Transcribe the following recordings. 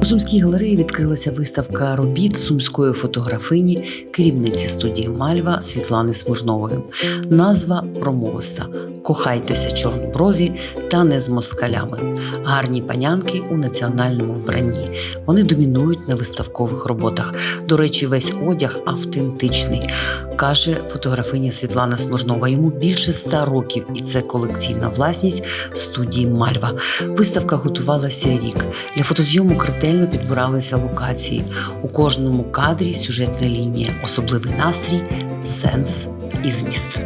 У Сумській галереї відкрилася виставка робіт сумської фотографині, керівниці студії Мальва Світлани Смирнової. Назва промовиста Кохайтеся чорноброві та не з москалями. Гарні панянки у національному вбранні. Вони домінують на виставкових роботах. До речі, весь одяг автентичний, каже фотографиня Світлана Смирнова. Йому більше ста років, і це колекційна власність студії Мальва. Виставка готувалася рік. Для фотозйомок ретельно підбиралися локації. У кожному кадрі сюжетна лінія, особливий настрій, сенс і зміст.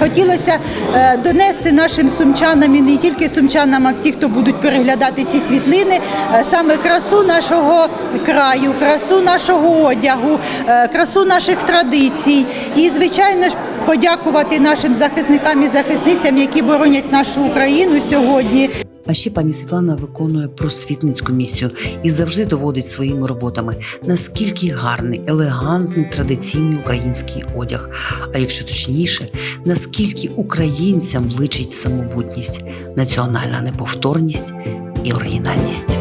Хотілося е, донести нашим сумчанам і не тільки сумчанам, а всі, хто будуть переглядати ці світлини, е, саме красу нашого краю, красу нашого одягу, е, красу наших традицій. І, звичайно ж, подякувати нашим захисникам і захисницям, які боронять нашу Україну сьогодні. А ще пані Світлана виконує просвітницьку місію і завжди доводить своїми роботами наскільки гарний, елегантний традиційний український одяг. А якщо точніше, наскільки українцям личить самобутність, національна неповторність і оригінальність.